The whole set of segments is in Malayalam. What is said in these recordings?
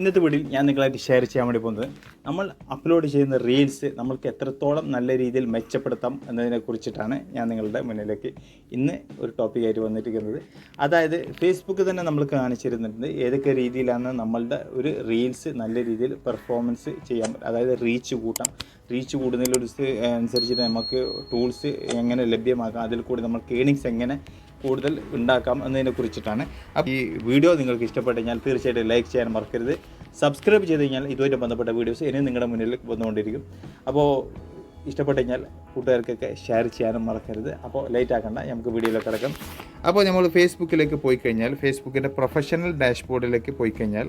ഇന്നത്തെ വീഡിയോയിൽ ഞാൻ നിങ്ങളായിട്ട് ഷെയർ ചെയ്യാൻ വേണ്ടി പോകുന്നത് നമ്മൾ അപ്ലോഡ് ചെയ്യുന്ന റീൽസ് നമ്മൾക്ക് എത്രത്തോളം നല്ല രീതിയിൽ മെച്ചപ്പെടുത്താം എന്നതിനെ കുറിച്ചിട്ടാണ് ഞാൻ നിങ്ങളുടെ മുന്നിലേക്ക് ഇന്ന് ഒരു ടോപ്പിക്കായിട്ട് വന്നിരിക്കുന്നത്. അതായത് ഫേസ്ബുക്ക് തന്നെ നമ്മൾ കാണിച്ചിരുന്നിട്ടുണ്ട് ഏതൊക്കെ രീതിയിലാണ് നമ്മളുടെ ഒരു റീൽസ് നല്ല രീതിയിൽ പെർഫോമൻസ് ചെയ്യാൻ അതായത് റീച്ച് കൂട്ടാം. റീച്ച് കൂടുന്നതിലൊരു അനുസരിച്ചിട്ട് നമുക്ക് ടൂൾസ് എങ്ങനെ ലഭ്യമാക്കാം. അതിൽ കൂടി നമ്മൾ ഏണിങ്സ് എങ്ങനെ കൂടുതൽ ഉണ്ടാക്കാം എന്നതിനെ കുറിച്ചിട്ടാണ്. അപ്പോൾ ഈ വീഡിയോ നിങ്ങൾക്ക് ഇഷ്ടപ്പെട്ട് കഴിഞ്ഞാൽ തീർച്ചയായിട്ടും ലൈക്ക് ചെയ്യാൻ മറക്കരുത്. സബ്സ്ക്രൈബ് ചെയ്ത് കഴിഞ്ഞാൽ ഇതുമായിട്ട് ബന്ധപ്പെട്ട വീഡിയോസ് ഇനി നിങ്ങളുടെ മുന്നിൽ വന്നുകൊണ്ടിരിക്കും. അപ്പോൾ ഇഷ്ടപ്പെട്ട് കഴിഞ്ഞാൽ കൂട്ടുകാർക്കൊക്കെ ഷെയർ ചെയ്യാനും മറക്കരുത്. അപ്പോൾ ലേറ്റ് ആക്കണ്ട നമുക്ക് വീഡിയോയിലേക്ക് കിടക്കാം. അപ്പോൾ നമ്മൾ ഫേസ്ബുക്കിലേക്ക് പോയി കഴിഞ്ഞാൽ ഫേസ്ബുക്കിന്റെ പ്രൊഫഷണൽ ഡാഷ്ബോർഡിലേക്ക് പോയി കഴിഞ്ഞാൽ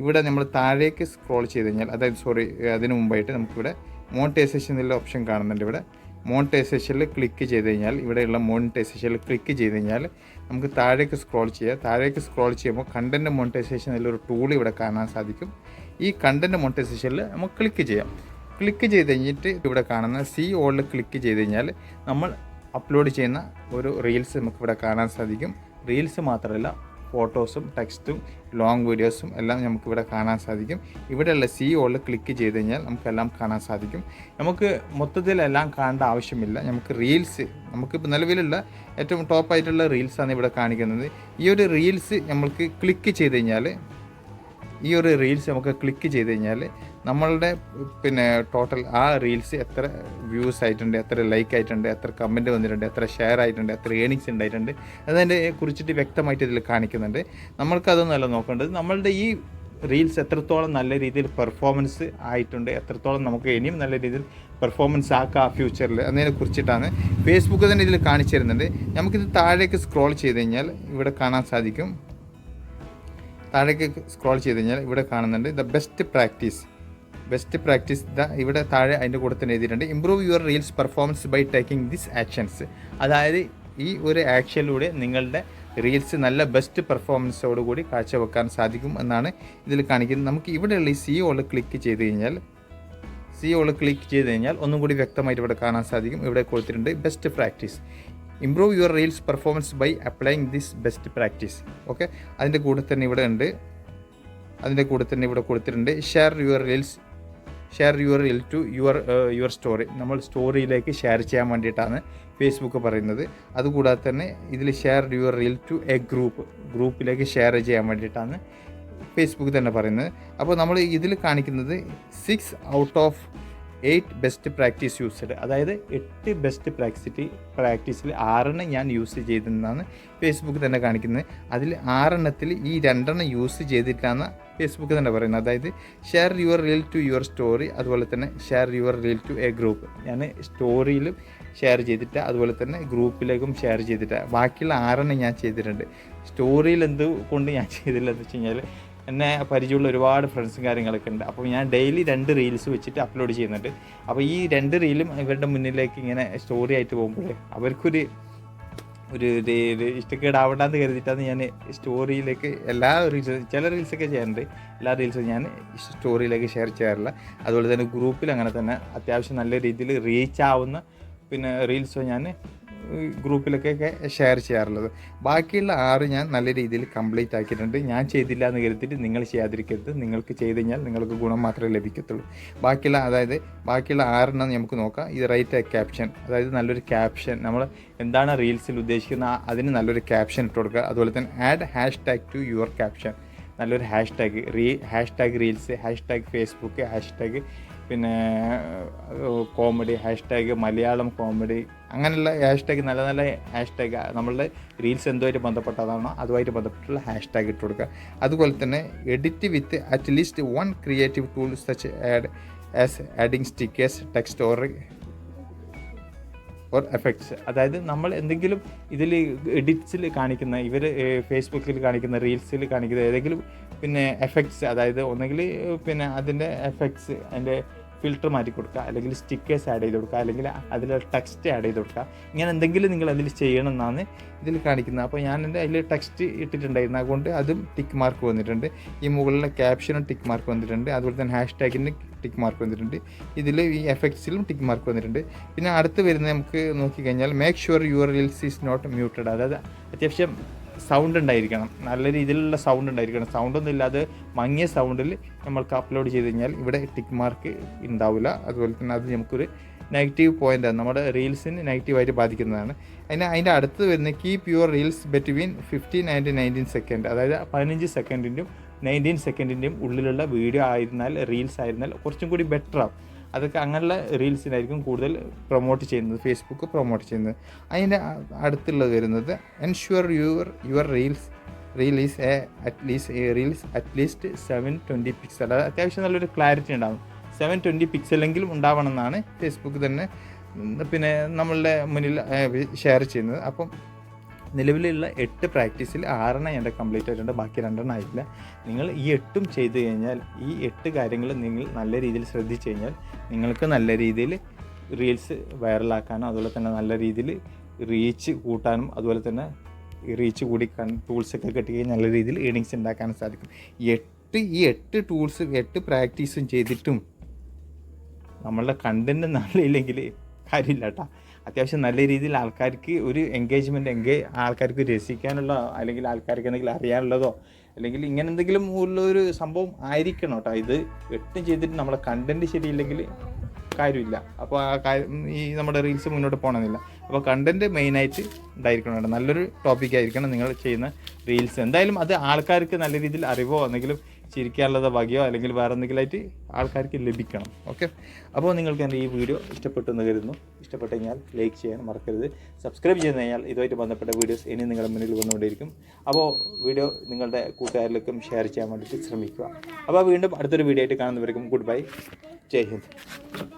ഇവിടെ നമ്മൾ താഴേക്ക് സ്ക്രോൾ ചെയ്ത് കഴിഞ്ഞാൽ അതായത് സോറി അതിന് മുമ്പായിട്ട് നമുക്കിവിടെ മോണിറ്റൈസേഷൻ എന്നുള്ള ഓപ്ഷൻ കാണുന്നുണ്ട് ഇവിടെ. മോണിറ്റൈസേഷനിൽ ക്ലിക്ക് ചെയ്ത് കഴിഞ്ഞാൽ ഇവിടെയുള്ള മോണിറ്റൈസേഷനിൽ ക്ലിക്ക് ചെയ്ത് കഴിഞ്ഞാൽ നമുക്ക് താഴേക്ക് സ്ക്രോൾ ചെയ്യാം. താഴേക്ക് സ്ക്രോൾ ചെയ്യുമ്പോൾ കണ്ടന്റ് മോണിറ്റൈസേഷൻ എന്നൊരു ടൂൾ ഇവിടെ കാണാൻ സാധിക്കും. ഈ കണ്ടന്റ് മോണിറ്റൈസേഷനിൽ നമുക്ക് ക്ലിക്ക് ചെയ്യാം. ക്ലിക്ക് ചെയ്ത് കഴിഞ്ഞിട്ട് ഇവിടെ കാണുന്ന സി ഓളിൽ ക്ലിക്ക് ചെയ്ത് കഴിഞ്ഞാൽ നമ്മൾ അപ്ലോഡ് ചെയ്യുന്ന ഒരു റീൽസ് നമുക്കിവിടെ കാണാൻ സാധിക്കും. റീൽസ് മാത്രമല്ല ഫോട്ടോസും ടെക്സ്റ്റും ലോങ് വീഡിയോസും എല്ലാം നമുക്കിവിടെ കാണാൻ സാധിക്കും. ഇവിടെയുള്ള സി ഓളിൽ ക്ലിക്ക് ചെയ്ത് കഴിഞ്ഞാൽ നമുക്കെല്ലാം കാണാൻ സാധിക്കും. നമുക്ക് മൊത്തത്തിൽ എല്ലാം കാണേണ്ട ആവശ്യമില്ല. നമുക്ക് റീൽസ് നമുക്ക് നിലവിലുള്ള ഏറ്റവും ടോപ്പായിട്ടുള്ള റീൽസാണ് ഇവിടെ കാണിക്കുന്നത്. ഈ ഒരു റീൽസ് നമ്മൾക്ക് ക്ലിക്ക് ചെയ്ത് കഴിഞ്ഞാൽ ഈ ഒരു റീൽസ് നമുക്ക് ക്ലിക്ക് ചെയ്ത് കഴിഞ്ഞാൽ നമ്മളുടെ പിന്നെ ടോട്ടൽ ആ റീൽസ് എത്ര വ്യൂസ് ആയിട്ടുണ്ട് എത്ര ലൈക്ക് ആയിട്ടുണ്ട് എത്ര കമന്റ് വന്നിട്ടുണ്ട് എത്ര ഷെയർ ആയിട്ടുണ്ട് എത്ര ഏണിങ്സ് ഉണ്ടായിട്ടുണ്ട് അതിനെ കുറിച്ചിട്ട് വ്യക്തമായിട്ട് ഇതിൽ കാണിക്കുന്നുണ്ട്. നമ്മൾക്കതൊന്നല്ല നോക്കേണ്ടത്. നമ്മളുടെ ഈ റീൽസ് എത്രത്തോളം നല്ല രീതിയിൽ പെർഫോമൻസ് ആയിട്ടുണ്ട് എത്രത്തോളം നമുക്ക് ഇനിയും നല്ല രീതിയിൽ പെർഫോമൻസ് ആക്കുക ഫ്യൂച്ചറിൽ എന്നതിനെ കുറിച്ചിട്ടാണ് ഫേസ്ബുക്ക് തന്നെ ഇതിൽ കാണിച്ചു തരുന്നുണ്ട്. നമുക്കിത് താഴേക്ക് സ്ക്രോൾ ചെയ്ത് കഴിഞ്ഞാൽ ഇവിടെ കാണാൻ സാധിക്കും. താഴേക്ക് സ്ക്രോൾ ചെയ്ത് കഴിഞ്ഞാൽ ഇവിടെ കാണുന്നുണ്ട് the best practice best practice the ഇവിടെ താഴെ അതിന്റെ കൂടെ തന്നെ എഴുതിയിട്ടുണ്ട്. Improve your reels performance by taking this actions അതായത് ഈ ഒരു ആക്ഷനിലൂടെ നിങ്ങളുടെ റീൽസ് നല്ല ബെസ്റ്റ് പെർഫോമൻസോട് കൂടി കാഴ്ചവെക്കാൻ സാധിക്കും എന്നാണ് ഇതിൽ കാണിക്കുന്നത്. നമുക്ക് ഇവിടെയുള്ള ഈ സി ഓൾ ക്ലിക്ക് ചെയ്ത് കഴിഞ്ഞാൽ സി ഓൾ ക്ലിക്ക് ചെയ്ത് കഴിഞ്ഞാൽ ഒന്നും കൂടി വ്യക്തമായിട്ട് ഇവിടെ കാണാൻ സാധിക്കും. ഇവിടെ കൊടുത്തിട്ടുണ്ട് best practice improve your reels performance by applying this best practice okay അതിന്റെ കൂടെ തന്നെ ഇവിടെ ഉണ്ട്. അതിന്റെ കൂടെ തന്നെ ഇവിടെ കൊടുത്തിട്ടുണ്ട്. Share your reels share your reel to your your story നമ്മൾ സ്റ്റോറിയിലേക്ക് ഷെയർ ചെയ്യാൻ വേണ്ടിയിട്ടാണ് ഫേസ്ബുക്ക് പറയുന്നത്. അതുകൂടാതെ തന്നെ ഇതിൽ share your reel to a group ഗ്രൂപ്പിലേക്ക് ഷെയർ ചെയ്യാൻ വേണ്ടിയിട്ടാണ് ഫേസ്ബുക്ക് തന്നെ പറയുന്നത്. അപ്പോൾ നമ്മൾ ഇതിൽ കാണിക്കുന്നത് six out of eight best practice used. അതായത് എട്ട് ബെസ്റ്റ് പ്രാക്സിറ്റി പ്രാക്ടീസിൽ ആറെണ്ണം ഞാൻ യൂസ് ചെയ്തെന്നാണ് ഫേസ്ബുക്ക് തന്നെ കാണിക്കുന്നത്. അതിൽ ആറെണ്ണത്തിൽ ഈ രണ്ടെണ്ണം യൂസ് ചെയ്തിട്ടാണ് ഫേസ്ബുക്ക് തന്നെ പറയുന്നത്. അതായത് share your reel to your story അതുപോലെ തന്നെ share your reel to a group ഞാൻ സ്റ്റോറിയിലും ഷെയർ ചെയ്തിട്ട് അതുപോലെ തന്നെ ഗ്രൂപ്പിലേക്കും ഷെയർ ചെയ്തിട്ട്. ബാക്കിയുള്ള ആറെണ്ണം ഞാൻ ചെയ്തിട്ടുണ്ട്. സ്റ്റോറിയിൽ എന്ത് കൊണ്ട് ഞാൻ ചെയ്തില്ല എന്ന് വെച്ച് കഴിഞ്ഞാൽ എന്നെ പരിചയമുള്ള ഒരുപാട് ഫ്രണ്ട്സും കാര്യങ്ങളൊക്കെ ഉണ്ട്. അപ്പോൾ ഞാൻ ഡെയിലി രണ്ട് റീൽസ് വെച്ചിട്ട് അപ്ലോഡ് ചെയ്യുന്നുണ്ട്. അപ്പോൾ ഈ രണ്ട് റീലും ഇവരുടെ മുന്നിലേക്ക് ഇങ്ങനെ സ്റ്റോറി ആയിട്ട് പോകുമ്പോൾ അവർക്കൊരു ഒരു ഇഷ്ടക്കേടാവണ്ടെന്ന് കരുതിയിട്ടാണ് ഞാൻ സ്റ്റോറിയിലേക്ക് എല്ലാ റീൽസും ചില റീൽസൊക്കെ ചെയ്യാറുണ്ട്. എല്ലാ റീൽസും ഞാൻ സ്റ്റോറിയിലേക്ക് ഷെയർ ചെയ്യാറില്ല. അതുപോലെ തന്നെ ഗ്രൂപ്പിൽ അങ്ങനെ തന്നെ അത്യാവശ്യം നല്ല രീതിയിൽ റീച്ച് ആവുന്ന പിന്നെ റീൽസ് ഞാൻ ഗ്രൂപ്പിലൊക്കെ ഷെയർ ചെയ്യാറുള്ളത്. ബാക്കിയുള്ള ആറ് ഞാൻ നല്ല രീതിയിൽ കംപ്ലീറ്റ് ആക്കിയിട്ടുണ്ട്. ഞാൻ ചെയ്തില്ല എന്ന് കരുതിയിട്ട് നിങ്ങൾ ചെയ്യാതിരിക്കരുത്. നിങ്ങൾക്ക് ചെയ്ത് കഴിഞ്ഞാൽ നിങ്ങൾക്ക് ഗുണം മാത്രമേ ലഭിക്കത്തുള്ളൂ. ബാക്കിയുള്ള അതായത് ബാക്കിയുള്ള ആറെണ്ണം നമുക്ക് നോക്കാം. ഇത് റൈറ്റ് ക്യാപ്ഷൻ അതായത് നല്ലൊരു ക്യാപ്ഷൻ നമ്മൾ എന്താണ് റീൽസിൽ ഉദ്ദേശിക്കുന്ന അതിന് നല്ലൊരു ക്യാപ്ഷൻ ഇട്ട് കൊടുക്കുക. അതുപോലെ തന്നെ add hash tag to your caption നല്ലൊരു hash tag re hash tag reels hash tag Facebook hash tag പിന്നെ കോമഡി ഹാഷ്ടാഗ് മലയാളം കോമഡി അങ്ങനെയുള്ള ഹാഷ് ടാഗ് നല്ല നല്ല ഹാഷ് ടാഗ് നമ്മളുടെ റീൽസ് എന്തുമായിട്ട് ബന്ധപ്പെട്ടതാണോ അതുമായിട്ട് ബന്ധപ്പെട്ടുള്ള ഹാഷ്ടാഗ് ഇട്ട് കൊടുക്കുക. അതുപോലെ തന്നെ edit with at least one creative tool such add as adding stickers text or or effects അതായത് നമ്മൾ എന്തെങ്കിലും ഇതിൽ എഡിറ്റ്സിൽ കാണിക്കുന്ന ഇവർ ഫേസ്ബുക്കിൽ കാണിക്കുന്ന റീൽസിൽ കാണിക്കുന്ന ഏതെങ്കിലും പിന്നെ എഫക്ട്സ് അതായത് ഒന്നെങ്കിൽ പിന്നെ അതിന്റെ എഫക്ട്സ് അതിന്റെ ഫിൽറ്റർ മാറ്റി കൊടുക്കുക അല്ലെങ്കിൽ സ്റ്റിക്കേഴ്സ് ആഡ് ചെയ്ത് കൊടുക്കുക അല്ലെങ്കിൽ അതിൽ ടെക്സ്റ്റ് ആഡ് ചെയ്ത് കൊടുക്കുക. ഇങ്ങനെ എന്തെങ്കിലും നിങ്ങൾ അതിൽ ചെയ്യണം എന്നാണ് ഇതിൽ കാണിക്കുന്നത്. അപ്പോൾ ഞാൻ എന്റെ അതിൽ ടെക്സ്റ്റ് ഇട്ടിട്ടുണ്ടായിരുന്നു. അതുകൊണ്ട് അതും ടിക്ക് മാർക്ക് വന്നിട്ടുണ്ട്. ഈ മുകളിലെ ക്യാപ്ഷനും ടിക്ക് മാർക്ക് വന്നിട്ടുണ്ട്. അതുപോലെ തന്നെ ഹാഷ് ടാഗിന്റെ ടിക്ക് മാർക്ക് വന്നിട്ടുണ്ട്. ഇതിൽ ഈ എഫക്ട്സിലും ടിക്ക് മാർക്ക് വന്നിട്ടുണ്ട്. പിന്നെ അടുത്ത് വരുന്നത് നമുക്ക് നോക്കിക്കഴിഞ്ഞാൽ make sure your reels is not muted അതായത് അത്യാവശ്യം സൗണ്ട് ഉണ്ടായിരിക്കണം. നല്ല രീതിയിലുള്ള സൗണ്ട് ഉണ്ടായിരിക്കണം. സൗണ്ടൊന്നും ഇല്ലാതെ മങ്ങിയ സൗണ്ടിൽ നമ്മൾക്ക് അപ്ലോഡ് ചെയ്ത് കഴിഞ്ഞാൽ ഇവിടെ ടിക്ക് മാർക്ക് ഉണ്ടാവില്ല അതുപോലെ തന്നെ അത് നമുക്കൊരു നെഗറ്റീവ് പോയിന്റാണ് നമ്മുടെ റീൽസിന് നെഗറ്റീവായിട്ട് ബാധിക്കുന്നതാണ്. അതിന് അതിന്റെ അടുത്ത് വരുന്ന keep your reels between fifteen and nineteen second അതായത് പതിനഞ്ച് സെക്കൻഡിന്റെയും നയന്റീൻ സെക്കൻഡിന്റെയും ഉള്ളിലുള്ള വീഡിയോ ആയിരുന്നാൽ റീൽസ് ആയിരുന്നാൽ കുറച്ചും കൂടി ബെറ്റർ ആവും. അതൊക്കെ അങ്ങനെയുള്ള റീൽസിനായിരിക്കും കൂടുതൽ പ്രൊമോട്ട് ചെയ്യുന്നത്. ഫേസ്ബുക്ക് പ്രൊമോട്ട് ചെയ്യുന്നത്. അതിന്റെ അടുത്തുള്ളത് വരുന്നത് ensure your your reels reels a at least reels at least seven twenty pixel അത് അത്യാവശ്യം നല്ലൊരു ക്ലാരിറ്റി ഉണ്ടാകും സെവൻ ട്വന്റി പിക്സലെങ്കിലും ഉണ്ടാവണം എന്നാണ് ഫേസ്ബുക്ക് തന്നെ പിന്നെ നമ്മളുടെ മുന്നിൽ ഷെയർ ചെയ്യുന്നത്. അപ്പം നിലവിലുള്ള എട്ട് പ്രാക്ടീസിൽ ആറെണ്ണം എന്റെ കംപ്ലീറ്റ് ആയിട്ടുണ്ട് ബാക്കി രണ്ടെണ്ണം ആയിട്ടില്ല. നിങ്ങൾ ഈ എട്ടും ചെയ്തു കഴിഞ്ഞാൽ ഈ എട്ട് കാര്യങ്ങൾ നിങ്ങൾ നല്ല രീതിയിൽ ശ്രദ്ധിച്ചു കഴിഞ്ഞാൽ നിങ്ങൾക്ക് നല്ല രീതിയിൽ റീൽസ് വൈറലാക്കാനും അതുപോലെ തന്നെ നല്ല രീതിയിൽ റീച്ച് കൂട്ടാനും അതുപോലെ തന്നെ റീച്ച് കൂടി ടൂൾസൊക്കെ കിട്ടുകയും നല്ല രീതിയിൽ ഏണിങ്സ് ഉണ്ടാക്കാനും സാധിക്കും. എട്ട് ഈ എട്ട് ടൂൾസ് എട്ട് പ്രാക്ടീസും ചെയ്തിട്ടും നമ്മളുടെ കണ്ടന്റ് നല്ലയില്ലെങ്കിൽ കാര്യമില്ല കേട്ടോ. അത്യാവശ്യം നല്ല രീതിയിൽ ആൾക്കാർക്ക് ഒരു എൻഗേജ്മെന്റ് എൻഗേ ആൾക്കാർക്ക് രസിക്കാനുള്ള അല്ലെങ്കിൽ ആൾക്കാർക്ക് എന്തെങ്കിലും അറിയാനുള്ളതോ അല്ലെങ്കിൽ ഇങ്ങനെ എന്തെങ്കിലും ഉള്ളൊരു സംഭവം ആയിരിക്കണം കേട്ടോ. ഇത് എട്ടും ചെയ്തിട്ട് നമ്മളെ കണ്ടന്റ് ശരിയില്ലെങ്കിൽ കാര്യമില്ല. അപ്പോൾ ആ കാര്യം ഈ നമ്മുടെ റീൽസ് മുന്നോട്ട് പോകണമെന്നില്ല അപ്പോൾ കണ്ടന്റ് മെയിനായിട്ട് ഉണ്ടായിരിക്കണം കേട്ടോ. നല്ലൊരു ടോപ്പിക് ആയിരിക്കണം നിങ്ങൾ ചെയ്യുന്ന റീൽസ് എന്തായാലും അത് ആൾക്കാർക്ക് നല്ല രീതിയിൽ അറിവോ എന്തെങ്കിലും ചിരിക്കാനുള്ളത് വകയോ അല്ലെങ്കിൽ വേറെ എന്തെങ്കിലും ആയിട്ട് ആൾക്കാർക്ക് ലഭിക്കണം. ഓക്കെ? അപ്പോൾ നിങ്ങൾക്ക് എന്റെ ഈ വീഡിയോ ഇഷ്ടപ്പെട്ടു എന്ന് കരുതുന്നു. ഇഷ്ടപ്പെട്ടു കഴിഞ്ഞാൽ ലൈക്ക് ചെയ്യാൻ മറക്കരുത്. സബ്സ്ക്രൈബ് ചെയ്ത് കഴിഞ്ഞാൽ ഇതുമായിട്ട് ബന്ധപ്പെട്ട വീഡിയോസ് ഇനി നിങ്ങളുടെ മുന്നിൽ വന്നുകൊണ്ടിരിക്കും അപ്പോൾ വീഡിയോ നിങ്ങളുടെ കൂട്ടുകാരിലേക്കും ഷെയർ ചെയ്യാൻ വേണ്ടിയിട്ട് ശ്രമിക്കുക. അപ്പോൾ വീണ്ടും അടുത്തൊരു വീഡിയോ ആയിട്ട് കാണുന്നവർക്കും ഗുഡ് ബൈ ജയ് ഹിന്ദ്.